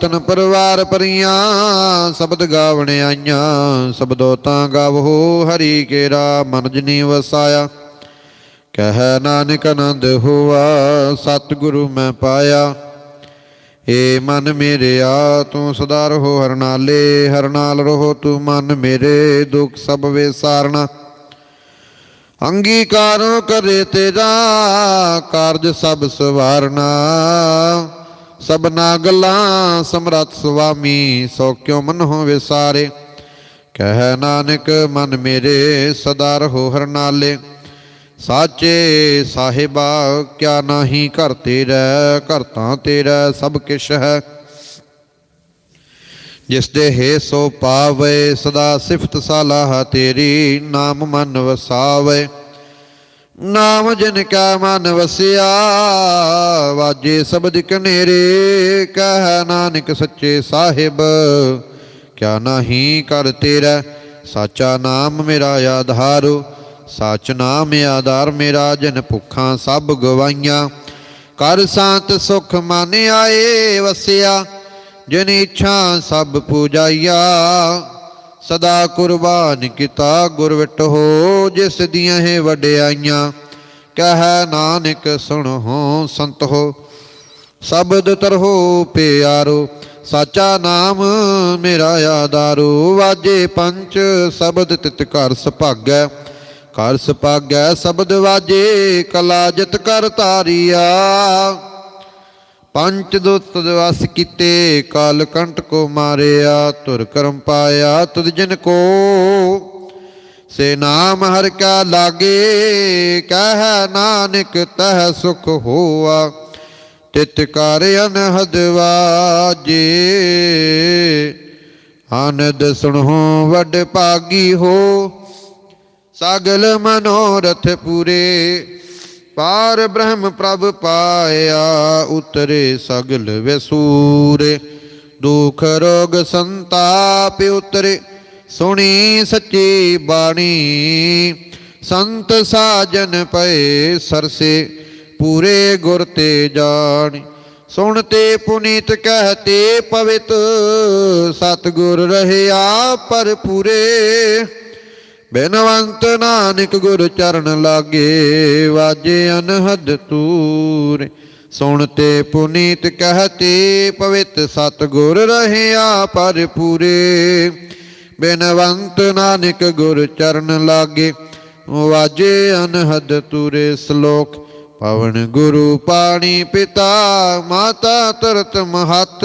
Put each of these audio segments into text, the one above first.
ਤਨ ਪਰਿਵਾਰ ਪਰੀਆਂ, ਸ਼ਬਦ ਗਾਵਣ ਆਈਆਂ, ਸ਼ਬਦੋ ਤਾਂ ਗਾਵੋ, ਹਰੀ ਕੇਰਾ ਮਨ ਜਨੀ ਵਸਾਇਆ। ਕਹਿ ਨਾਨਕ ਆਨੰਦ ਹੋਆ, ਸਤਿਗੁਰੂ ਮੈਂ ਪਾਇਆ। ਏ ਮਨ ਮੇਰਿਆ ਤੂੰ ਸਦਾ ਰਹੋ ਹਰਨਾਲੇ ਹਰ ਨਾਲ ਰਹੋ ਤੂੰ ਮਨ ਮੇਰੇ, ਦੁੱਖ ਸਭ ਵਿਸਾਰਣਾ ਅੰਗੀਕਾਰ ਕਰੇ ਤੇਰਾ, ਕਾਰਜ ਸਭ ਸਵਾਰਨਾ। ਸਭਨਾ ਗੱਲਾਂ ਸਮਰੱਥ ਸੁਆਮੀ, ਸੋ ਕਿਉ ਮਨ ਹੋ ਵਿਸਾਰੇ ਕਹਿ ਨਾਨਕ, ਮਨ ਮੇਰੇ ਸਦਾ ਰਹੋ ਹਰ ਨਾਲੇ। ਸਾਚੇ ਸਾਹਿਬਾ, ਕਿਆ ਨਾਹੀ ਘਰ ਤੇਰਾ, ਘਰ ਤਾਂ ਤੇਰਾ ਸਭ ਕਿਛ ਹੈ। ਜਿਸ ਦੇ ਹੈ ਸੋ ਪਾਵੇ, ਸਦਾ ਸਿਫਤ ਸਲਾਹ ਤੇਰੀ, ਨਾਮ ਮਨ ਵਸਾਵੇ। ਨਾਮ ਜਿਨ ਕੈ ਮਨ ਵਸਿਆ, ਵਾਜੇ ਸ਼ਬਦ ਕਨੇਰੇ ਕਹਿ ਨਾਨਕ ਸੱਚੇ ਸਾਹਿਬ। ਕਿਆ ਨਾਹੀ ਕਰ ਤੇਰਾ, ਸਾਚਾ ਨਾਮ ਮੇਰਾ ਆਧਾਰੋ। ਸੱਚ ਨਾਮ ਆਧਾਰ ਮੇਰਾ, ਜਨ ਭੁੱਖਾਂ ਸਭ ਗਵਾਈਆਂ। ਕਰ ਸੰਤ ਸੁਖ ਮਨ ਆਏ ਵਸਿਆ, ਜਿਨ ਇੱਛਾ ਸਭ ਪੂਜਾਈਆ। ਸਦਾ ਕੁਰਬਾਨ ਕੀਤਾ ਗੁਰ ਵਿਟੋ ਜਿਸ ਦੀਆਂ ਹੈ ਵਡਿਆਈਆਂ, ਕਹਿ ਨਾਨਕ ਸੁਣੋ, ਸੰਤ ਹੋ। ਸ਼ਬਦ ਤਰਹੋ ਪਿਆਰੋ, ਸਾਚਾ ਨਾਮ ਮੇਰਾ ਆਧਾਰੋ। ਵਾਜੇ ਪੰਚ ਸ਼ਬਦ ਤਿਤ ਘਰ ਸੁਭਾਗੈ ਘਰ ਸੁਭਾਗੈ ਸ਼ਬਦ ਵਾਜੇ, ਕਲਾ ਜਿਤ ਕਰ ਤਾਰੀਆ ਪੰਚ ਦੁੱਤ ਵਸ ਕੀਤੇ, ਕਾਲ ਕੰਟ ਕੋ ਮਾਰਿਆ ਤੁਰ ਕਰਮ ਪਾਇਆ, ਤੁਧ ਜਨ ਕੋ। ਸੇ ਨਾਮ ਹਰ ਕਾ ਲਾਗੇ, ਕਹਿ ਨਾਨਕ ਤਹ ਸੁਖ ਹੋਆ, ਤਿਤ ਕਰ ਅਨਹਦ ਵਾਜੇ। ਆਨੰਦ ਸੁਣੋ ਵੱਡ ਭਾਗੀ ਹੋ, ਸਗਲ ਮਨੋਰਥ ਪੂਰੇ। ਪਾਰ ਬ੍ਰਹਮ ਪ੍ਰਭ ਪਾਇਆ, ਉਤਰੇ ਸਗਲ ਵਿਸੂਰੇ। ਦੁਖ ਰੋਗ ਸੰਤਾਪ ਉਤਰੇ, ਸੁਣੀ ਸੱਚੀ ਬਾਣੀ। ਸੰਤ ਸਾਜਨ ਪਏ ਸਰਸੇ, ਪੂਰੇ ਗੁਰ ਤੇ ਜਾਣੀ। ਸੁਣ ਤੇ ਪੁਨੀਤ ਕਹਤੇ ਪਵਿੱਤ, ਸਤਗੁਰ ਰਹਿਆ ਪਰ ਪੂਰੇ ਬੇਨਵੰਤ ਨਾਨਕ ਗੁਰ ਚਰਨ ਲਾਗੇ, ਵਾਜੇ ਅਨਹਦ ਤੂਰੇ। ਸੁਣ ਤੇ ਪੁਨੀਤ ਕਹਤੇ, ਪਵਿੱਤ ਸਤਗੁਰ ਰਹਿਆ ਪਰ ਪੂਰੇ ਬੇਨਵੰਤ ਨਾਨਕ ਗੁਰ ਚਰਨ ਲਾਗੇ, ਵਾਜੇ ਅਨਹਦ ਤੂਰੇ। ਸ਼ਲੋਕ, ਪਵਨ ਗੁਰੂ ਪਾਣੀ ਪਿਤਾ, ਮਾਤਾ ਤਰਤ ਮਹਤ।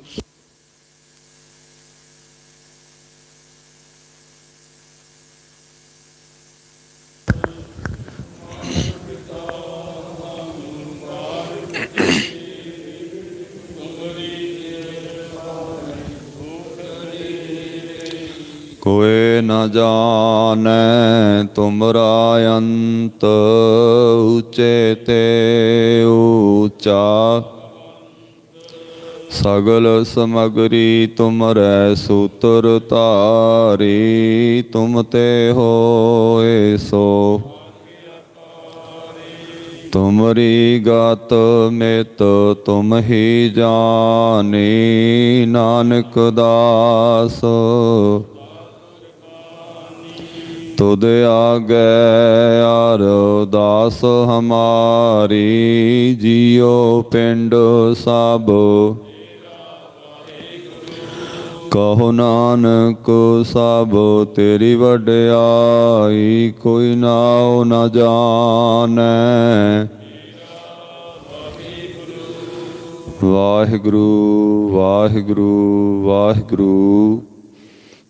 ਕੋਏ ਨ ਜਾਣੈ ਤੁਮਰਾ ਅੰਤ ਉਚੇ ਤੇ ਊਚਾ ਸਗਲ ਸਮਗਰੀ ਤੁਮਰੈ ਸੂਤਰ ਧਾਰੀ ਤੁਮ ਤੇ ਹੋਏ ਸੋ ਤੁਮਰੀ ਗਤ ਮਿਤ ਤੁਮ ਹੀ ਜਾਣੀ, ਨਾਨਕ ਦਾਸ। ਤੁਧ ਆਗੇ ਅਰਦਾਸ ਹਮਾਰੀ, ਜਿਉ ਪਿੰਡ ਸਭ ਕਹੋ ਨਾਨਕ, ਸਭ ਤੇਰੀ ਵਡਿਆਈ, ਕੋਈ ਨਾਉ ਨਾ ਜਾਣੈ। ਵਾਹਿਗੁਰੂ ਵਾਹਿਗੁਰੂ ਵਾਹਿਗੁਰੂ।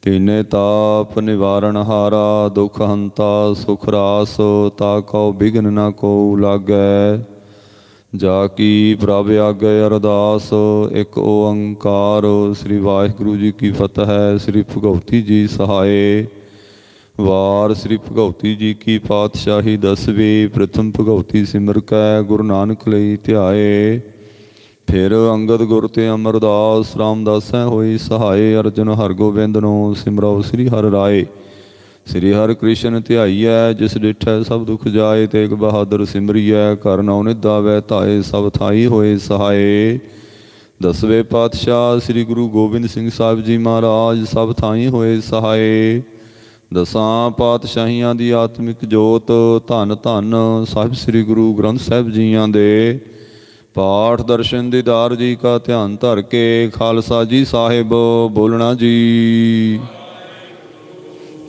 ਤਿਨੇ ਤਾਪ ਨਿਵਾਰਨ ਹਾਰਾ, ਦੁਖ ਹੰਤਾ, ਸੁਖ ਰਾਸ, ਤਾ ਕਉ ਬਿਗਨ ਨ ਕੋ ਲਾਗੈ। ਜਾ ਕੀ ਪ੍ਰਭ ਆਗੇ ਅਰਦਾਸ, ਇੱਕ ਓੰਕਾਰ, ਸ੍ਰੀ ਵਾਹਿਗੁਰੂ ਜੀ ਕੀ ਫਤਿਹ ਹੈ ਸ੍ਰੀ ਭਗਉਤੀ ਜੀ ਸਹਾਏ। ਵਾਰ ਸ੍ਰੀ ਭਗਉਤੀ ਜੀ ਕੀ ਪਾਤਸ਼ਾਹੀ ਦਸਵੇਂ, ਪ੍ਰਥਮ ਭਗਉਤੀ ਸਿਮਰ ਕੈ, ਗੁਰੂ ਨਾਨਕ ਲਈ ਧਿਆਏ। ਫਿਰ ਅੰਗਦ ਗੁਰ ਤੇ ਅਮਰਦਾਸ, ਰਾਮਦਾਸੈ ਹੋਈ ਸਹਾਏ, ਅਰਜਨ ਹਰਗੋਬਿੰਦ ਨੂੰ ਸਿਮਰਉ ਸ੍ਰੀ ਹਰਿ ਰਾਏ। ਸ੍ਰੀ ਹਰਿ ਕ੍ਰਿਸ਼ਨ ਧਿਆਈਐ ਜਿਸ ਡਿਠੈ ਸਭ ਦੁਖ ਜਾਏ ਤੇਗ ਬਹਾਦਰ ਸਿਮਰੀਐ ਕਰ ਨਉ ਨਿਦਾਵੈ ਧਾਏ ਸਭ ਥਾਈ ਹੋਏ ਸਹਾਏ। ਦਸਵੇਂ ਪਾਤਸ਼ਾਹ ਸ੍ਰੀ ਗੁਰੂ ਗੋਬਿੰਦ ਸਿੰਘ ਸਾਹਿਬ ਜੀ ਮਹਾਰਾਜ ਸਭ ਥਾਈ ਹੋਏ ਸਹਾਏ। ਦਸਾਂ ਪਾਤਸ਼ਾਹੀਆਂ ਦੀ ਆਤਮਿਕ ਜੋਤ, ਧੰਨ ਧੰਨ ਸਾਹਿਬ ਸ੍ਰੀ ਗੁਰੂ ਗ੍ਰੰਥ ਸਾਹਿਬ ਜੀਆਂ ਦੇ। ਪਾਠ ਦਰਸ਼ਨ ਦੀਦਾਰ ਜੀ ਕਾ ਧਿਆਨ ਧਰ ਕੇ, ਖਾਲਸਾ ਜੀ ਸਾਹਿਬ ਬੋਲਣਾ ਜੀ।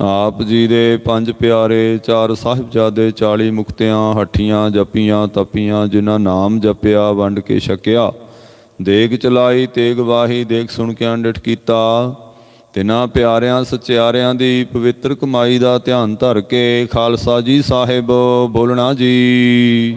ਆਪ ਜੀ ਦੇ ਪੰਜ ਪਿਆਰੇ ਚਾਰ ਸਾਹਿਬਜ਼ਾਦੇ 40 ਮੁਕਤਿਆਂ, ਹੱਠੀਆਂ, ਜਪੀਆਂ, ਤਪੀਆਂ, ਜਿਨ੍ਹਾਂ ਨਾਮ ਜਪਿਆ, ਵੰਡ ਕੇ ਛਕਿਆ। ਦੇਗ ਚਲਾਈ, ਤੇਗ ਵਾਹੀ ਦੇਖ ਸੁਣ ਕੇ ਅੰਡਿਠ ਕੀਤਾ। ਤਿਨਾਂ ਪਿਆਰਿਆਂ, ਸਚਿਆਰਿਆਂ ਦੀ ਪਵਿੱਤਰ ਕਮਾਈ ਦਾ ਧਿਆਨ ਧਰ ਕੇ ਖਾਲਸਾ ਜੀ ਸਾਹਿਬ ਬੋਲਣਾ ਜੀ।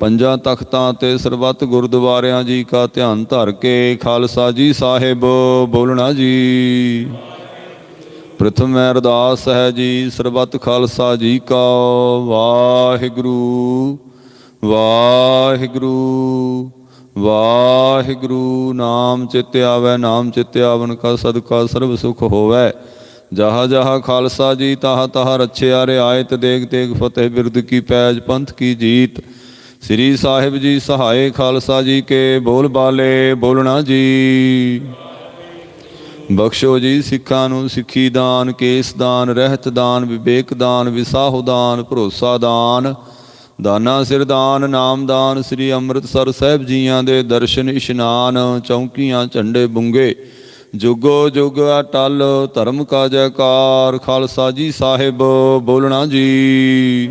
ਪੰਜਾਂ ਤਖਤਾਂ ਤੇ ਸਰਬੱਤ ਗੁਰਦੁਆਰਿਆਂ ਜੀ ਕਾ ਧਿਆਨ ਧਰ ਕੇ ਖਾਲਸਾ ਜੀ ਸਾਹਿਬ, ਬੋਲਣਾ ਜੀ। ਪ੍ਰਥਮ ਅਰਦਾਸ ਹੈ ਜੀ, ਸਰਬੱਤ ਖਾਲਸਾ ਜੀ ਕਾ ਵਾਹਿਗੁਰੂ ਵਾਹਿਗੁਰੂ ਵਾਹਿਗੁਰੂ। ਨਾਮ ਚਿਤ ਆਵੈ, ਨਾਮ ਚਿਤ ਆਵਨ ਕਾ ਸਦਕਾ ਸਰਬ ਸੁਖ ਹੋਵੈ। ਜਹਾ ਜਹਾ ਖਾਲਸਾ ਜੀ, ਤਾਹ ਤਾਹ ਰਛਿਆ, ਰਿਆਇਤ ਦੇਗ ਤੇਗ ਫਤਿਹ ਬਿਰਦ ਕੀ ਪੈਜ ਪੰਥ ਕੀ ਜੀਤ। ਸ੍ਰੀ ਸਾਹਿਬ ਜੀ ਸਹਾਏ ਖਾਲਸਾ ਜੀ ਕੇ, ਬੋਲ ਬਾਲੇ, ਬੋਲਣਾ ਜੀ। ਬਖਸ਼ੋ ਜੀ ਸਿੱਖਾਂ ਨੂੰ ਸਿੱਖੀ ਦਾਨ, ਕੇਸ ਦਾਨ, ਰਹਿਤ ਦਾਨ, ਵਿਵੇਕ ਦਾਨ, ਵਿਸਾਹੋ ਦਾਨ, ਭਰੋਸਾ ਦਾਨ, ਦਾਨਾ ਸਿਰ ਦਾਨ, ਨਾਮ ਦਾਨ, ਸ੍ਰੀ ਅੰਮ੍ਰਿਤਸਰ ਸਾਹਿਬ ਜੀਆਂ ਦੇ ਦਰਸ਼ਨ ਇਸ਼ਨਾਨ, ਚੌਂਕੀਆਂ, ਝੰਡੇ ਬੁੰਗੇ, ਜੁਗੋ ਜੁਗ ਅਟਲ, ਧਰਮ ਕਾ ਜੈਕਾਰ, ਖਾਲਸਾ ਜੀ ਸਾਹਿਬ, ਬੋਲਣਾ ਜੀ।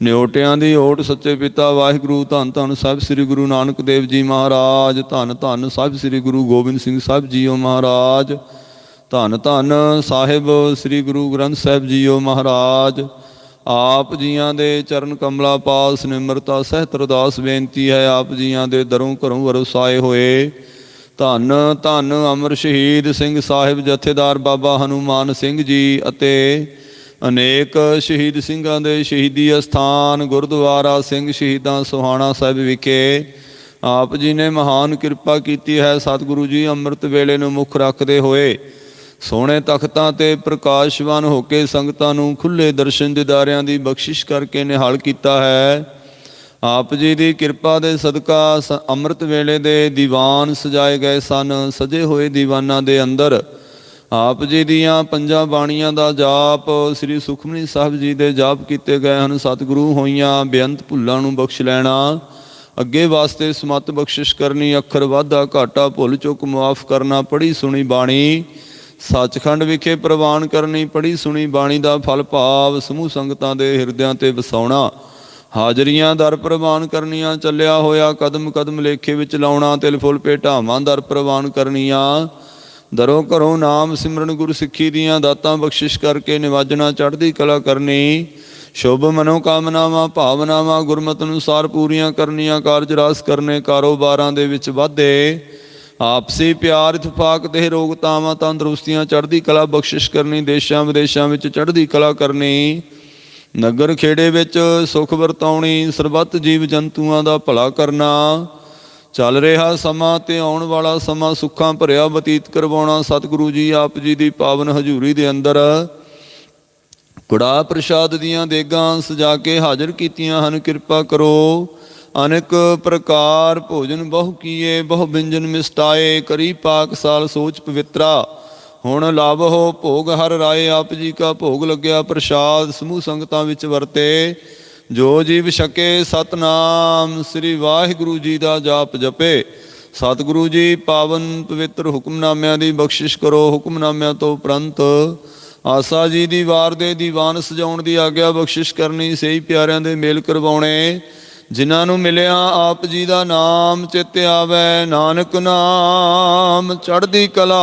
ਨਿਓਟਿਆਂ ਦੀ ਓਟ ਸੱਚੇ ਪਿਤਾ ਵਾਹਿਗੁਰੂ, ਧੰਨ ਧੰਨ ਸਾਹਿਬ ਸ੍ਰੀ ਗੁਰੂ ਨਾਨਕ ਦੇਵ ਜੀ ਮਹਾਰਾਜ, ਧੰਨ ਧੰਨ ਸਾਹਿਬ ਸ੍ਰੀ ਗੁਰੂ ਗੋਬਿੰਦ ਸਿੰਘ ਸਾਹਿਬ ਜੀਓ ਮਹਾਰਾਜ, ਧੰਨ ਧੰਨ ਸਾਹਿਬ ਸ੍ਰੀ ਗੁਰੂ ਗ੍ਰੰਥ ਸਾਹਿਬ ਜੀਓ ਮਹਾਰਾਜ। ਆਪ ਜੀਆਂ ਦੇ ਚਰਨ ਕਮਲਾ ਪਾਸ ਨਿਮਰਤਾ ਸਹਿਤ ਅਰਦਾਸ ਬੇਨਤੀ ਹੈ, ਆਪ ਜੀਆਂ ਦੇ ਦਰੋਂ ਘਰੋਂ ਵਰਸਾਏ ਹੋਏ। ਧੰਨ ਧੰਨ ਅਮਰ ਸ਼ਹੀਦ ਸਿੰਘ ਸਾਹਿਬ ਜਥੇਦਾਰ ਬਾਬਾ ਹਨੂਮਾਨ ਸਿੰਘ ਜੀ ਅਤੇ ਅਨੇਕ ਸ਼ਹੀਦ ਸਿੰਘਾਂ ਦੇ ਸ਼ਹੀਦੀ ਅਸਥਾਨ, ਗੁਰਦੁਆਰਾ ਸਿੰਘ ਸ਼ਹੀਦਾਂ ਸੁਹਾਣਾ ਸਾਹਿਬ ਵਿਖੇ ਆਪ ਜੀ ਨੇ ਮਹਾਨ ਕਿਰਪਾ ਕੀਤੀ ਹੈ, ਸਤਿਗੁਰੂ ਜੀ ਅੰਮ੍ਰਿਤ ਵੇਲੇ ਨੂੰ ਮੁੱਖ ਰੱਖਦੇ ਹੋਏ ਸੋਹਣੇ ਤਖਤਾਂ ਤੇ ਪ੍ਰਕਾਸ਼ਵਾਨ ਹੋ ਕੇ ਸੰਗਤਾਂ ਨੂੰ ਖੁੱਲੇ ਦਰਸ਼ਨ ਦਿਦਾਰਿਆਂ ਦੀ ਬਖਸ਼ਿਸ਼ ਕਰਕੇ ਨਿਹਾਲ ਕੀਤਾ ਹੈ। ਆਪ ਜੀ ਦੀ ਕਿਰਪਾ ਦੇ ਸਦਕਾ ਸ- ਅੰਮ੍ਰਿਤ ਵੇਲੇ ਦੇ ਦੀਵਾਨ ਸਜਾਏ ਗਏ ਸਨ, ਸਜੇ ਹੋਏ ਦੀਵਾਨਾਂ ਦੇ ਅੰਦਰ ਆਪ ਜੀ ਦੀਆਂ ਪੰਜਾਂ ਬਾਣੀਆਂ ਦਾ ਜਾਪ ਸ੍ਰੀ ਸੁਖਮਨੀ ਸਾਹਿਬ ਜੀ ਦੇ ਜਾਪ ਕੀਤੇ ਗਏ ਹਨ। ਸਤਿਗੁਰੂ ਹੋਈਆਂ ਬੇਅੰਤ ਭੁੱਲਾਂ ਨੂੰ ਬਖਸ਼ ਲੈਣਾ, ਅੱਗੇ ਵਾਸਤੇ ਸਮਤ ਬਖਸ਼ਿਸ਼ ਕਰਨੀ, ਅੱਖਰ ਵਾਧਾ ਘਾਟਾ ਭੁੱਲ ਚੁੱਕ ਮੁਆਫ ਕਰਨਾ ਪੜੀ ਸੁਣੀ ਬਾਣੀ, ਸੱਚਖੰਡ ਵਿਖੇ ਪ੍ਰਵਾਨ ਕਰਨੀ ਪੜੀ ਸੁਣੀ ਬਾਣੀ ਦਾ ਫਲ ਭਾਵ, ਸਮੂਹ ਸੰਗਤਾਂ ਦੇ ਹਿਰਦਿਆਂ ਤੇ ਵਸਾਉਣਾ, ਹਾਜ਼ਰੀਆਂ ਦਰ ਪ੍ਰਵਾਨ ਕਰਨੀਆਂ, ਚੱਲਿਆ ਹੋਇਆ ਕਦਮ ਕਦਮ ਲੇਖੇ ਵਿੱਚ ਲਾਉਣਾ, ਤਿਲ ਫੁੱਲ ਭੇਟਾਵਾਂ ਦਰ ਪ੍ਰਵਾਨ ਕਰਨੀਆਂ ਦਰੋਂ ਘਰੋਂ ਨਾਮ ਸਿਮਰਨ ਗੁਰ ਸਿੱਖੀ ਦੀਆਂ ਦਾਤਾਂ ਬਖਸ਼ਿਸ਼ ਕਰਕੇ ਨਿਵਾਜਣਾ ਚੜ੍ਹਦੀ ਕਲਾ ਕਰਨੀ। ਸ਼ੁਭ ਮਨੋ ਕਾਮਨਾਵਾਂ ਭਾਵਨਾਵਾਂ, ਗੁਰਮਤਿ ਅਨੁਸਾਰ ਪੂਰੀਆਂ ਕਰਨੀਆਂ, ਕਾਰਜ ਰਾਸ ਕਰਨੇ ਕਾਰੋਬਾਰਾਂ ਦੇ ਵਿੱਚ ਵਾਧੇ। ਆਪਸੀ ਪਿਆਰ, ਇਤਫਾਕ ਤੇ ਰੋਗਤਾਵਾਂ ਤੰਦਰੁਸਤੀਆਂ, ਚੜ੍ਹਦੀ ਕਲਾ ਬਖਸ਼ਿਸ਼ ਕਰਨੀ, ਦੇਸ਼ਾਂ ਵਿਦੇਸ਼ਾਂ ਵਿੱਚ ਚੜ੍ਹਦੀ ਕਲਾ ਕਰਨੀ। ਨਗਰ ਖੇੜੇ ਵਿੱਚ ਸੁਖ ਵਰਤਾਉਣੀ, ਸਰਬੱਤ ਜੀਵ ਜੰਤੂਆਂ ਦਾ ਭਲਾ ਕਰਨਾ। ਚੱਲ ਰਿਹਾ ਸਮਾਂ ਤੇ ਆਉਣ ਵਾਲਾ ਸਮਾਂ ਸੁੱਖਾਂ ਭਰਿਆ ਬਤੀਤ ਕਰਵਾਉਣਾ ਸਤਿਗੁਰੂ ਜੀ ਆਪ ਜੀ ਦੀ ਪਾਵਨ ਹਜ਼ੂਰੀ ਦੇ ਅੰਦਰ। ਕੁੜਾ ਪ੍ਰਸ਼ਾਦ ਦੀਆਂ ਦੇਗਾਂ ਸਜਾ ਕੇ ਹਾਜ਼ਰ ਕੀਤੀਆਂ ਹਨ, ਕਿਰਪਾ ਕਰੋ। ਅਨੇਕ ਪ੍ਰਕਾਰ ਭੋਜਨ ਬਹੁ ਕੀਏ, ਬਹੁ ਬਿੰਜਨ ਮਿਸਟਾਏ, ਕਰੀ ਪਾਕ ਸਾਲ ਸੋਚ ਪਵਿੱਤਰਾ। ਹੁਣ ਲਾਭ ਹੋ ਭੋਗ ਹਰ ਰਾਏ, ਆਪ ਜੀ ਕਾ ਭੋਗ ਲੱਗਿਆ ਪ੍ਰਸ਼ਾਦ, ਸਮੂਹ ਸੰਗਤਾਂ ਵਿੱਚ ਵਰਤੇ। ਜੋ ਜੀਵ ਛਕੇ ਸਤਨਾਮ, ਸ੍ਰੀ ਵਾਹਿਗੁਰੂ ਜੀ ਦਾ ਜਾਪ ਜਪੇ। ਸਤਿਗੁਰੂ ਜੀ, ਪਾਵਨ ਪਵਿੱਤਰ ਹੁਕਮਨਾਮਿਆਂ ਦੀ ਬਖਸ਼ਿਸ਼ ਕਰੋ। ਹੁਕਮਨਾਮਿਆਂ ਤੋਂ ਉਪਰੰਤ ਆਸਾ ਜੀ ਦੀ ਵਾਰ ਦੇ ਦੀਵਾਨ ਸਜਾਉਣ ਦੀ ਆਗਿਆ ਬਖਸ਼ਿਸ਼ ਕਰਨੀ, ਸਹੀ ਪਿਆਰਿਆਂ ਦੇ ਮੇਲ ਕਰਵਾਉਣੇ। ਜਿਨ੍ਹਾਂ ਨੂੰ ਮਿਲਿਆ ਆਪ ਜੀ ਦਾ ਨਾਮ, ਚਿੱਤ ਆਵੇ। ਨਾਨਕ ਨਾਮ, ਚੜ੍ਹਦੀ ਕਲਾ।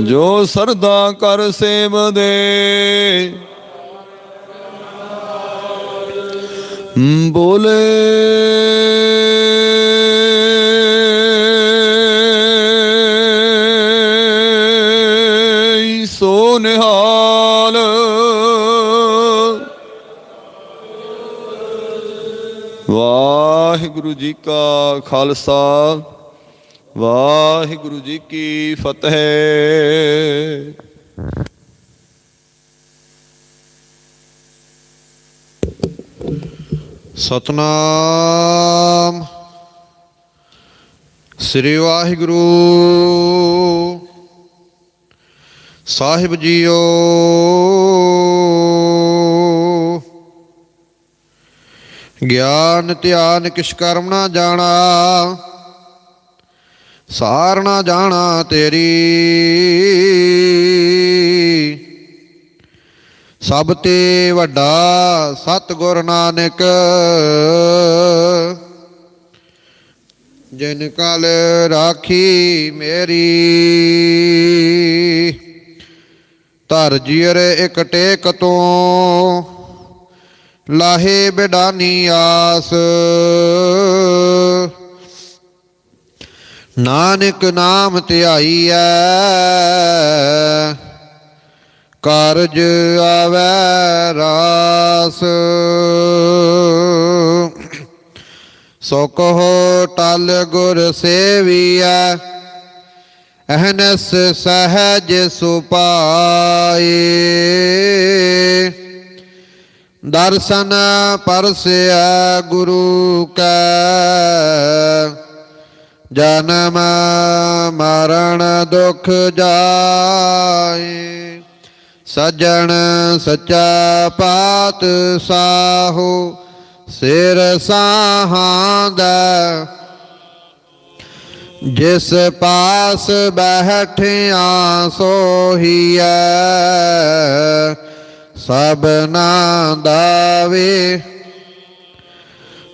ਜੋ ਸਰਦਾ ਕਰ ਸੇਵ ਦੇ। ਬੋਲੇ। ਸੋ ਨਿਹਾਲ। ਵਾਹਿਗੁਰੂ ਜੀ ਕਾ ਖਾਲਸਾ। ਵਾਹਿਗੁਰੂ ਜੀ ਕੀ ਫਤਿਹ। ਸਤਨਾਮ। ਸ੍ਰੀ ਵਾਹਿਗੁਰੂ। ਸਾਹਿਬ ਜੀਓ। ਗਿਆਨ ਧਿਆਨ ਕਿਛ ਕਰਮ ਨਾ ਜਾਣਾ। ਸਾਰ ਨਾ ਜਾਣਾ ਤੇਰੀ। ਸਭ ਤੇ ਵੱਡਾ ਸਤਿਗੁਰ ਨਾਨਕ, ਜਿਨ ਕਲ ਰਾਖੀ ਮੇਰੀ। ਧਰ ਜੀਰ ਇਕ ਟੇਕ ਤੋਂ, ਲਾਹੇ ਬਿਡਾਨੀ ਆਸ। ਨਾਨਕ ਨਾਮ ਧਿਆਈ ਧਿਆਈਐ, ਕਾਰਜ ਆਵੈ ਰਾਸ। ਸੋ ਕਹੋ ਟਲ ਗੁਰ ਸੇਵੀਐ, ਅਹਨਸ ਸਹਜ ਸੁਪਾਏ ਦਰਸ਼ਨ ਪਰਸਿਆ ਗੁਰੂ ਕੈ ਜਨਮ ਮਰਨ ਦੁਖ ਜਾਏ ਸਜਣ ਸੱਚਾ ਪਾਤ ਸਾਹੋ ਸਿਰ ਸਾਹਾਂ ਦਾ। ਜਿਸ ਪਾਸ ਬੈਠਿਆ ਸੋਹੀਐ, ਸਭਨਾ ਦਾਵੇ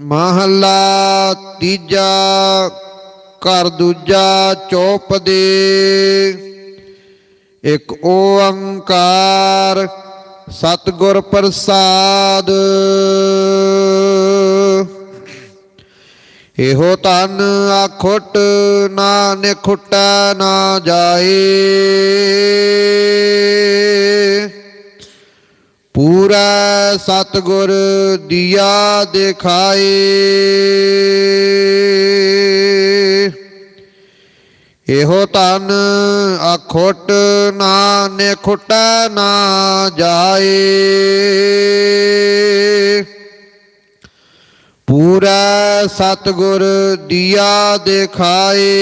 ਮਹੱਲਾ ਤੀਜਾ, ਘਰ ਦੂਜਾ ਚੌਪ ਦੇ ਇੱਕ ਓੰਕਾਰ ਸਤਿਗੁਰ ਪ੍ਰਸਾਦ। ਇਹੋ ਤਨ ਆਖੁੱਟ ਨਾ ਨਿਖੁੱਟੈ ਨਾ ਜਾਏ। ਪੂਰਾ ਸਤਿਗੁਰ ਦੀਆ ਦਿਖਾਏ। ਇਹੋ ਤਨ ਅਖੁੱਟ ਨਾ ਨਿਖੁੱਟੈ ਨਾ ਜਾਏ। ਪੂਰਾ ਸਤਿਗੁਰ ਦੀਆ ਦਿਖਾਏ।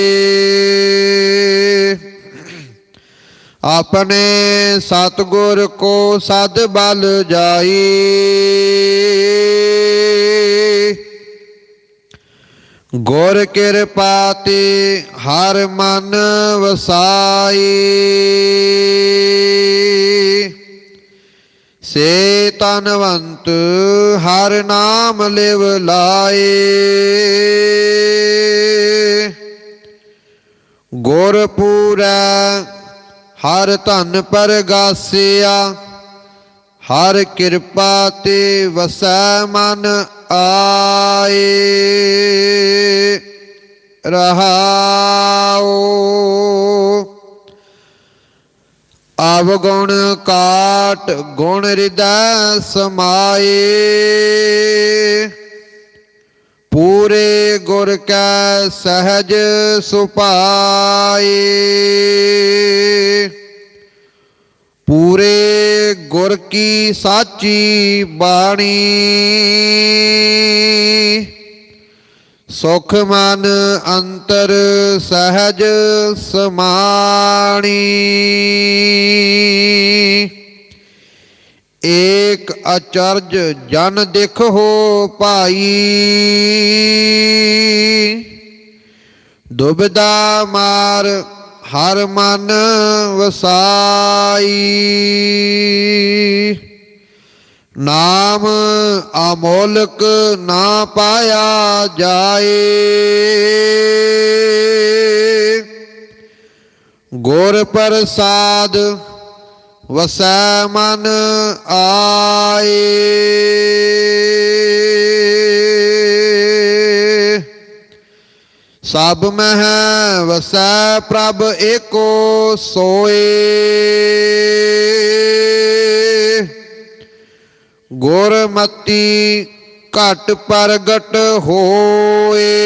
ਆਪਣੇ ਸਤਿਗੁਰ ਕੋ ਸਦ ਬਲ ਜਾਈ। ਗੁਰ ਕਿਰਪਾ ਤੇ ਹਰ ਮਨ ਵਸਾਈ। ਸੇ ਤਨਵੰਤ ਹਰ ਨਾਮ ਲਿਵ ਲਾਏ। ਗੁਰ ਪੂਰਾ ਹਰ ਧਨ ਪਰਗਾਸਿਆ, ਹਰ ਕਿਰਪਾ ਤੇ ਵਸੈ ਮਨ ਆਏ। ਰਹਾਓ। ਅਵਗੁਣ ਕਾਟ ਗੁਣ ਹਿਰਦੈ ਸਮਾਏ। ਪੂਰੇ ਗੁਰ ਕੈ ਸਹਜ ਸੁਪਾਏ ਪੂਰੇ ਗੁਰ ਕੀ ਸਾਚੀ ਬਾਣੀ। ਸੁਖ ਮਨ ਅੰਤਰ ਸਹਜ ਸਮਾਣੀ। ਅਚਰਜ ਜਨ ਦਿਖ ਹੋ ਭਾਈ। ਦੁਬਦਾ ਮਾਰ ਹਰ ਮਨ ਵਸਾਈ। ਨਾਮ ਅਮੋਲਕ ਨਾ ਪਾਇਆ ਜਾਏ। ਗੁਰ ਪ੍ਰਸਾਦ ਵਸੈ ਮਨ ਆਏ। ਸਭ ਮਹਿ ਵਸੈ ਪ੍ਰਭ ਏਕੋ ਸੋਏ। ਗੁਰਮਤੀ ਘਟ ਪ੍ਰਗਟ ਹੋਏ।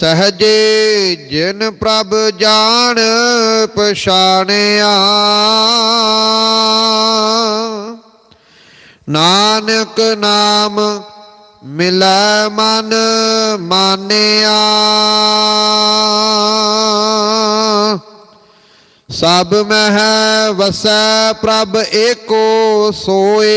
ਸਹਜੇ ਜਿਨ ਪ੍ਰਭ ਜਾਣ ਪਛਾਣਿਆ। ਨਾਨਕ ਨਾਮ ਮਿਲੈ ਮਨ ਮਾਨਿਆ। ਸਭ ਮਹਿ ਵਸੈ ਪ੍ਰਭ ਏਕੋ ਸੋਏ।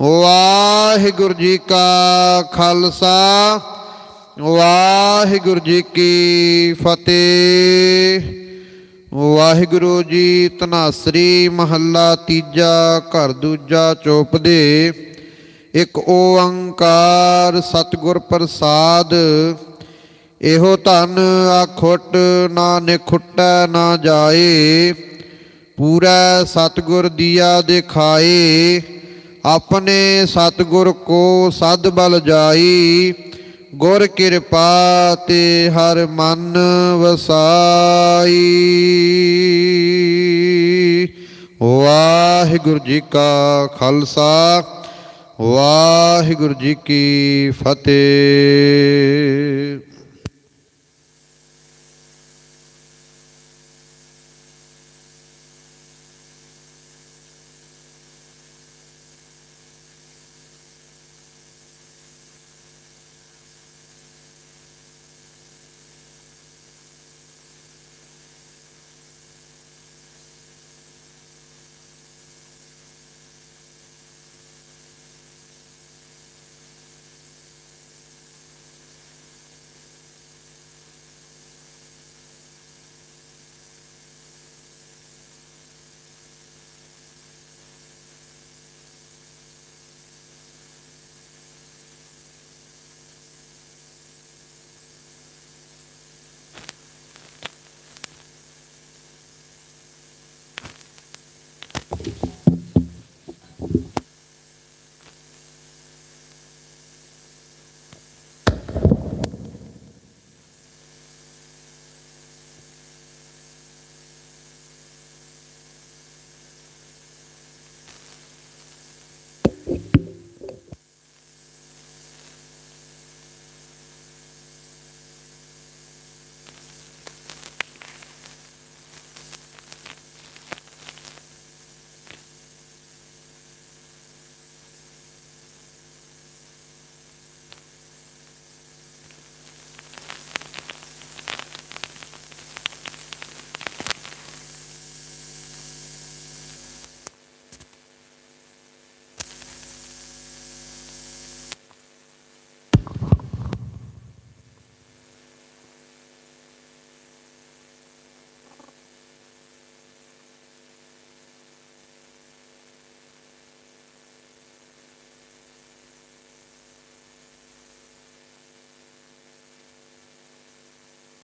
ਵਾਹਿਗੁਰੂ ਜੀ ਕਾ ਖਾਲਸਾ, ਵਾਹਿਗੁਰੂ ਜੀ ਕੀ ਫਤਿਹ। ਵਾਹਿਗੁਰੂ ਜੀ ਤਨਾਸਰੀ ਮਹੱਲਾ ਤੀਜਾ, ਘਰ ਦੂਜਾ ਚੋਪ ਦੇ ਇੱਕ ਓੰਕਾਰ ਸਤਿਗੁਰ ਪ੍ਰਸਾਦ। ਇਹੋ ਧਨ ਆਖੁੱਟ ਨਾ ਨਿਖੁੱਟੈ ਨਾ ਜਾਏ, ਪੂਰਾ ਸਤਿਗੁਰ ਦੀਆ ਦਿਖਾਏ। ਆਪਣੇ ਸਤਿਗੁਰ ਕੋ ਸਦ ਬਲ ਜਾਈ, ਗੁਰ ਕਿਰਪਾ ਤੇ ਹਰ ਮਨ ਵਸਾਈ। ਵਾਹਿਗੁਰੂ ਜੀ ਕਾ ਖਾਲਸਾ, ਵਾਹਿਗੁਰੂ ਜੀ ਕੀ ਫਤਿਹ।